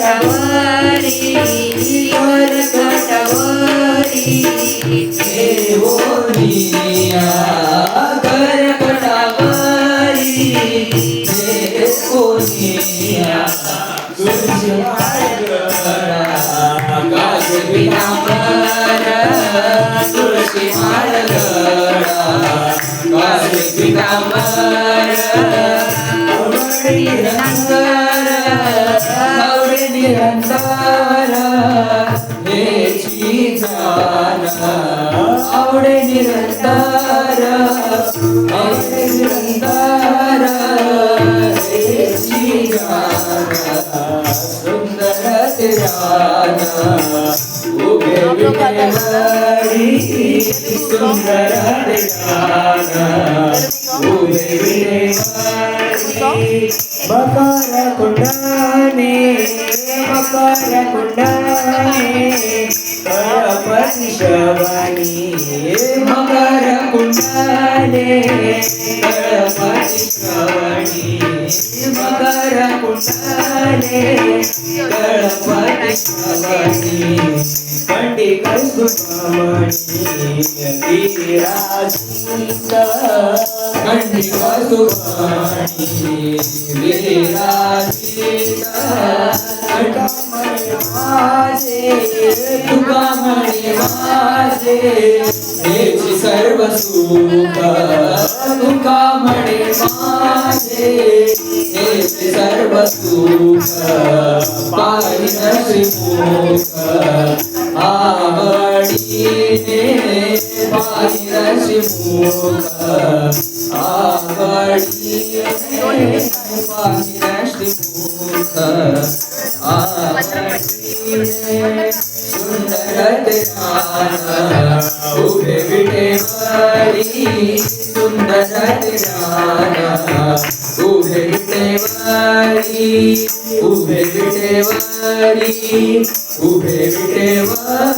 कटावरी वर कटावरी देवोनिया करपटावरी देवोनिया तुझी माळगडा गाज पितांबर तुळशी माळगडा నిరంతర లేచి జానా ఆవిడే నిరంతర ఆవిడే నిరంతర లేచి జానా సుందర సుందర That's the song. Bakara Kundane, Bakara Kundane, Karapati Shavani, Bakara Kundane, Karapati Shavani, Bakara Kundane, Karapati Shravani मकर कुंडाने गणपती श्रवणी पंडी कसुमणी विराजित माझे तुकामणी माझे सर्व सुख तुकामणी माझे सर्व सुख पाहिन श्रीमुख आवडीने पाहिन श्रीमुख आवडीने पाहिन श्रीमुख आवडीने सुंदर ध्यान उभे विटेवरी सुंदर ध्यान उभे विटेवरी उभे विटेवरी उभे विटेवरी